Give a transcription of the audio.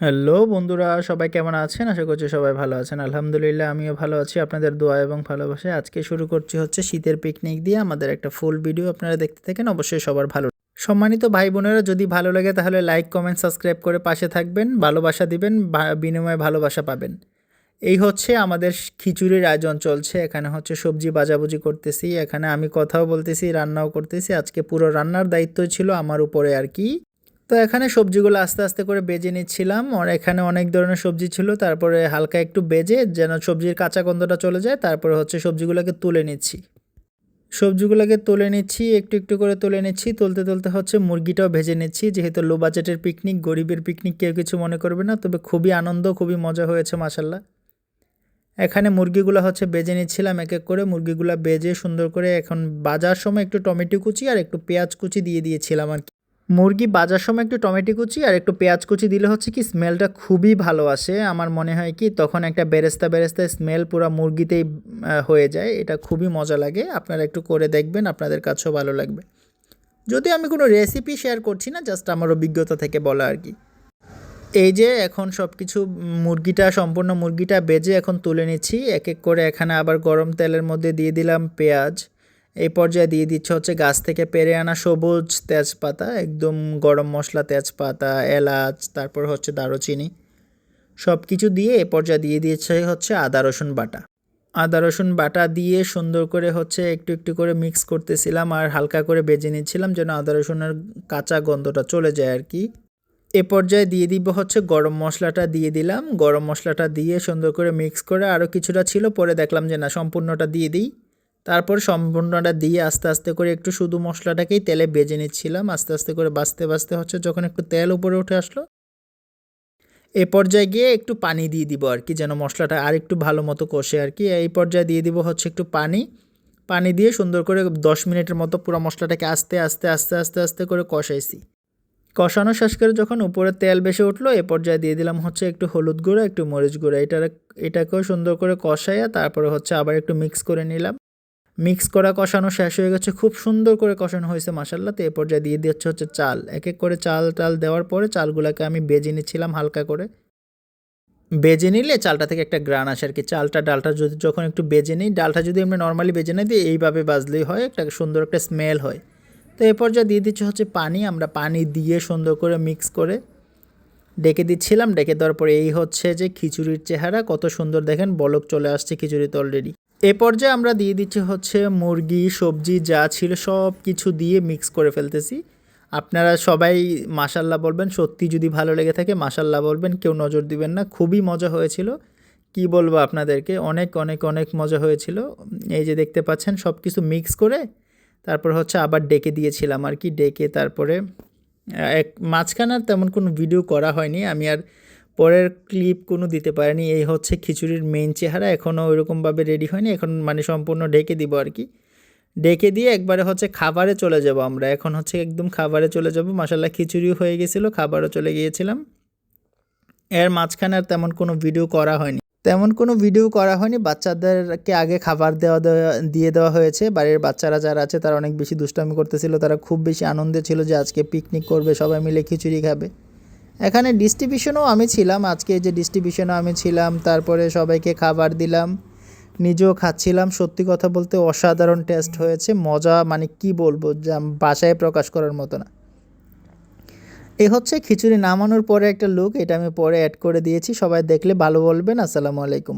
Hello বন্ধুরা, সবাই কেমন আছেন? আশা করছি সবাই ভালো আছেন। আলহামদুলিল্লাহ, আমিও ভালো আছি। আপনাদের দোয়া এবং ভালোবাসায় আজকে শুরু করছি হচ্ছে শীতের পিকনিক দিয়ে। আমাদের একটা ফুল ভিডিও আপনারা দেখতে থাকেন, অবশ্যই সবার ভালো সম্মানিত ভাই বোনেরা, যদি ভালো লাগে তাহলে লাইক কমেন্ট সাবস্ক্রাইব করে পাশে থাকবেন, ভালোবাসা দিবেন বিনিময়ে ভালোবাসা পাবেন। এই হচ্ছে আমাদের খিচুড়ির আয়োজন চলছে। এখানে হচ্ছে সবজি বাজাবুজি করতেছি। এখানে আমি কথাও বলতেছি, রান্নাও করতেছি। আজকে পুরো রান্নার দায়িত্ব ছিল আমার উপরে আর কি। তো এখানে সবজিগুলো আস্তে আস্তে করে বেজে নিচ্ছিলাম। আর এখানে অনেক ধরনের সবজি ছিল। তারপরে হালকা একটু বেজে যেন সবজির কাঁচা গন্ধটা চলে যায়, তারপরে হচ্ছে সবজিগুলোকে তুলে নিচ্ছি। সবজিগুলোকে তুলে নিচ্ছি, একটু একটু করে তুলে নিচ্ছি। তুলতে তুলতে হচ্ছে মুরগিটাও ভেজে নিচ্ছি। যেহেতু লো বাজেটের পিকনিক, গরিবের পিকনিক কেউ কিছু মনে করবে না, তবে খুবই আনন্দ, খুবই মজা হয়েছে মাসাল্লাহ এখানে মুরগিগুলো হচ্ছে বেজে নিচ্ছিলাম এক এক করে। মুরগিগুলো বেজে সুন্দর করে এখন বাজার সময় একটু টমেটো কুচি আর একটু পেঁয়াজ কুচি দিয়ে দিয়েছিলাম আর কি। মুরগি বাজার সময় একটু টমেটো কুচি আর একটু পেঁয়াজ কুচি দিলে হচ্ছে কি স্মেলটা খুবই ভালো আসে। আমার মনে হয় কি তখন একটা বেরেস্তা বেরেস্তা স্মেল পুরো মুরগিতেই হয়ে যায়। এটা খুবই মজা লাগে। আপনারা একটু করে দেখবেন, আপনাদের কাছেও ভালো লাগবে। যদি আমি কোনো রেসিপি শেয়ার করছি না জাস্ট আমার অভিজ্ঞতা থেকে বলা আর কি। এই যে এখন সব কিছু মুরগিটা, সম্পূর্ণ মুরগিটা বেজে এখন তুলে নিচ্ছি। এক এক করে এখানে আবার গরম তেলের মধ্যে দিয়ে দিলাম পেঁয়াজ। এই পর্যায়ে দিয়ে দিচ্ছে হচ্ছে গাছ থেকে পেরে আনা সবুজ তেজপাতা, একদম গরম মশলা, তেজপাতা, এলাচ, তারপর হচ্ছে দারুচিনি। সব কিছু দিয়ে এ পর্যায়ে দিয়ে দিয়েছে হচ্ছে আদা, রসুন বাটা। আদা, রসুন বাটা দিয়ে সুন্দর করে হচ্ছে একটু একটু করে মিক্স করতেছিলাম আর হালকা করে বেজে নিচ্ছিলাম যেন আদা, রসুনের কাঁচা গন্ধটা চলে যায় আর কি। এ পর্যায়ে দিয়ে দিব হচ্ছে গরম মশলাটা দিয়ে দিলাম। গরম মশলাটা দিয়ে সুন্দর করে মিক্স করে আরও কিছুটা ছিল, পরে দেখলাম যে না, সম্পূর্ণটা দিয়ে দিই। তারপর সম্পূর্ণটা দিয়ে আস্তে আস্তে করে একটু শুধু মশলাটাকেই তেলে বেজে নিচ্ছিলাম। আস্তে আস্তে করে বাঁচতে বাঁচতে হচ্ছে যখন একটু তেল উপরে উঠে আসলো, এ পর্যায়ে গিয়ে একটু পানি দিয়ে দিব আর কি, যেন মশলাটা আর একটু ভালো মতো কষে আর কি। এই পর্যায়ে দিয়ে দিব হচ্ছে একটু পানি। পানি দিয়ে সুন্দর করে দশ মিনিটের মতো পুরো মশলাটাকে আস্তে আস্তে আস্তে আস্তে আস্তে করে কষাইছি। কষানো শেষ করে যখন উপরে তেল বেশি উঠল, এ পর্যায়ে দিয়ে দিলাম হচ্ছে একটু হলুদ গুঁড়ো, একটু মরিচ গুঁড়ো। এটা এটাকেও সুন্দর করে কষাইয়া তারপরে হচ্ছে আবার একটু মিক্স করে নিলাম। মিক্স করা কষানো শেষ হয়ে গেছে, খুব সুন্দর করে কষানো হয়েছে মাসাল্লাহ তো এ পর্যায়ে দিয়ে দিচ্ছে হচ্ছে চাল। এক এক করে চাল, টাল দেওয়ার পরে চালগুলোকে আমি বেজে নিচ্ছিলাম হালকা করে। বেজে নিলে চালটা থেকে একটা গ্রান আসে আর কি চালটা, ডালটা যদি যখন একটু বেজে নিই, ডালটা যদি আমরা নর্মালি বেজে নিই দিই এইভাবে বাজলেই হয়, একটা সুন্দর একটা স্মেল হয়। তো এ পর্যায়ে দিয়ে দিচ্ছে হচ্ছে পানি। আমরা পানি দিয়ে সুন্দর করে মিক্স করে ডেকে দিচ্ছিলাম। ডেকে দেওয়ার পরে এই হচ্ছে যে খিচুড়ির চেহারা, কত সুন্দর দেখেন, বলক চলে আসছে খিচুড়িতে অলরেডি এ পর্যায়ে আমরা দিয়ে দিচ্ছি হচ্ছে মুরগি, সবজি যা ছিল সব কিছু দিয়ে মিক্স করে ফেলতেছি। আপনারা সবাই মাসাল্লাহ বলবেন, সত্যি যদি ভালো লেগে থাকে মাসাল্লাহ বলবেন, কেউ নজর দিবেন না। খুবই মজা হয়েছিল। কি বলব আপনাদেরকে, অনেক অনেক অনেক মজা হয়েছিল। এই যে দেখতে পাচ্ছেন সব কিছু মিক্স করে তারপর হচ্ছে আবার ডেকে দিয়েছিলাম আর কি। ডেকে তারপরে এক, মাঝখানে তেমন কোনো ভিডিও করা হয়নি। আমি আর পরের ক্লিপ কোনো দিতে পারেনি। এই হচ্ছে খিচুড়ির মেইন চেহারা। এখনও ওইরকমভাবে রেডি হয়নি। এখন মানে সম্পূর্ণ ঢেকে দিব আর কি। ডেকে দিয়ে একবারে হচ্ছে খাবারে চলে যাব আমরা। এখন হচ্ছে একদম খাবারে চলে যাব। মাসাল্লাহ খিচুড়িও হয়ে গেছিল, খাবারও চলে গিয়েছিলাম। এর মাঝখানে আর তেমন কোনো ভিডিও করা হয়নি। তেমন কোনো ভিডিও করা হয়নি। বাচ্চাদেরকে আগে খাবার দেওয়া দেওয়া, দিয়ে দেওয়া হয়েছে। বাড়ির বাচ্চারা যারা আছে, তারা অনেক বেশি দুষ্টামি করতেছিল। তারা খুব বেশি আনন্দে ছিল যে আজকে পিকনিক করবে, সবাই মিলে খিচুড়ি খাবে। এখানে ডিস্ট্রিবিউশনও আমি ছিলাম, আজকে যে ডিস্ট্রিবিউশনও আমি ছিলাম, তারপরে সবাইকে খাবার দিলাম, নিজেও খাচ্ছিলাম। সত্যি কথা বলতে অসাধারণ টেস্ট হয়েছে, মজা মানে কি বলব, যা বাসায় প্রকাশ করার মতো না। এ হচ্ছে খিচুড়ি নামানোর পরে একটা লুক এটা আমি পরে অ্যাড করে দিয়েছি, সবাই দেখলে ভালো বলবেন, আসসালামু আলাইকুম।